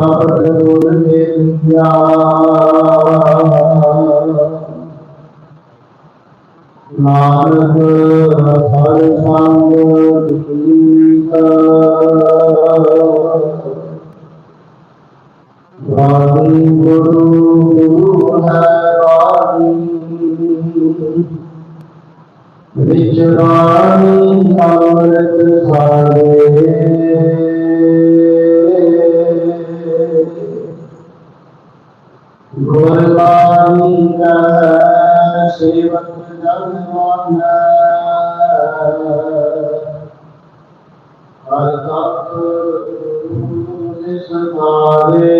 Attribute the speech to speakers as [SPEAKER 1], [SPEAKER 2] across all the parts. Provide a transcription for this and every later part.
[SPEAKER 1] ਗੁਰ ਮਿਲਿਆ ਨਾਨਕ ਹਰ ਸੰਗ ਦੁਖੀਤਾ ਵਾਹਿ ਗੁਰੂ ਗੁਰੂ ਹੈ ਵਾਹਿ ਵਿਚਰਾਣੀ ਅੰਮ੍ਰਿਤ ਸਾਰੇ ਗੁਰਬਾਣੀ ਕਹੈ ਸੇਵਕ ਜਨ ਹਰ ਤਤ ਨਿਸਤਾਰੇ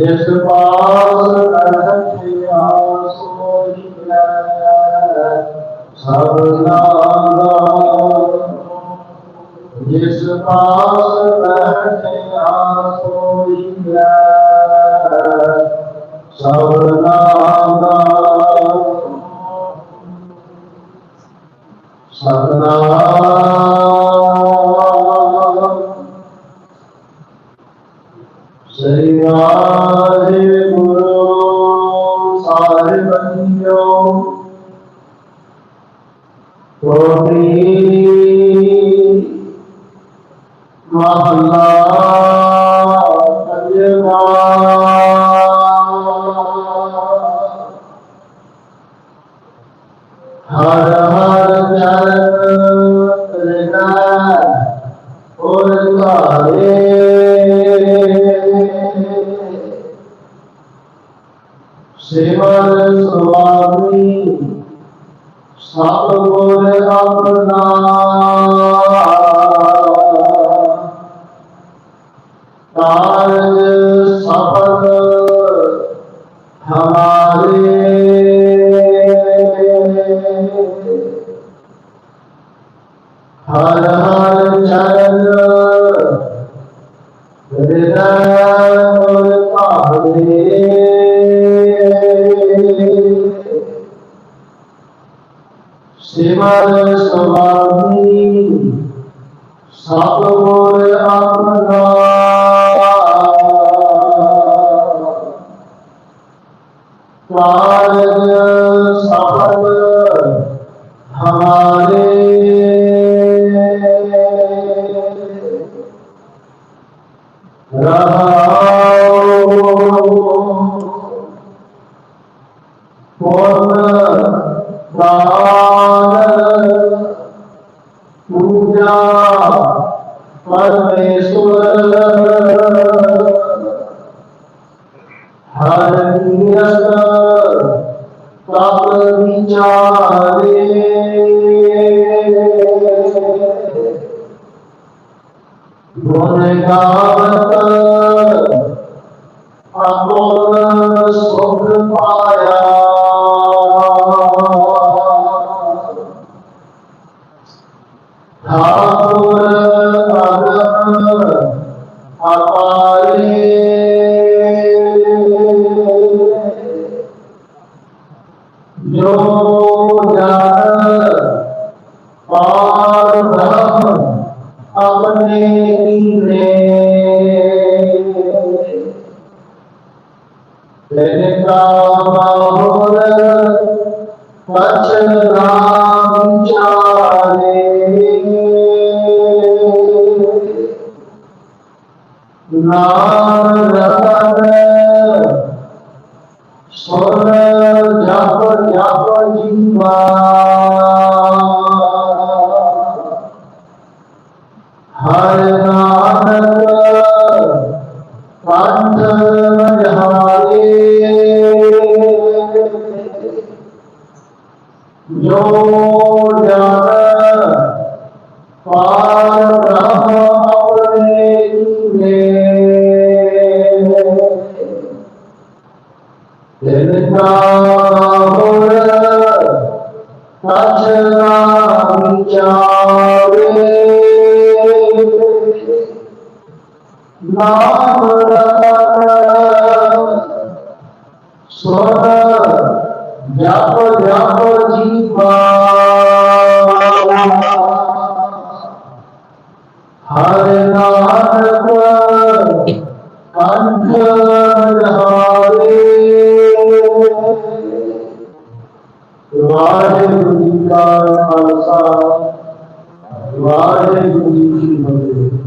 [SPEAKER 1] ਜਿਸ ਪਾਸ ਰਹਿਆ ਸੋਈ ਲੈ ਸਭ ਜਿਸ ਪਾਸ ਬੈਠਿਆ ਸੋਈ ਲੈ ਸਭ ਸਤਨਾਮ Gopi Gopi ਸਭ ਗੁਰ ਆਪਣਾ। ਕਾਰਜ ਸਫਲ ਹਮਾਰੇ। ਹਰ ਹਰ ਚਰਨ ਹਿਰਦੈ ਔਰ ਭਾਵੇ ਸਿਮਰ ਸੁਆਮੀ ਸਭ ਗੁਰ ਆਪਣਾ ਕਾਰਜ ਸਫਲ ਹਮਾਰੇ ਰਹਾਉ ਪੁਰਨ ਗੁਣ ਗਾਵਤ ਅਮੋਲ ਸੁਖ ਪਾਇਆ ਠਾਕੁਰ ਅਗਮ ਅਪਾਰੇ ਜੋ ਤੇਰੇ ਕਾਮਹੁਰ ਵਚਨ ਰਾਮ ਚਾਰੇ ਨਾਮ ਰਤਨ ਜੋ ਜਨ ਪਾਰ ਬ੍ਰਹਮ ਆਪਣੇ ਕੀਨੇ ਦਿਨ ਕਾ ਹੋਰ ਸਚ ਨਾ ਵਿਚਾਰੇ ਨਾਮ ਦਾ ਵਾਹਿਗੁਰੂ ਜੀ ਕੀ ਫਤਿਹ।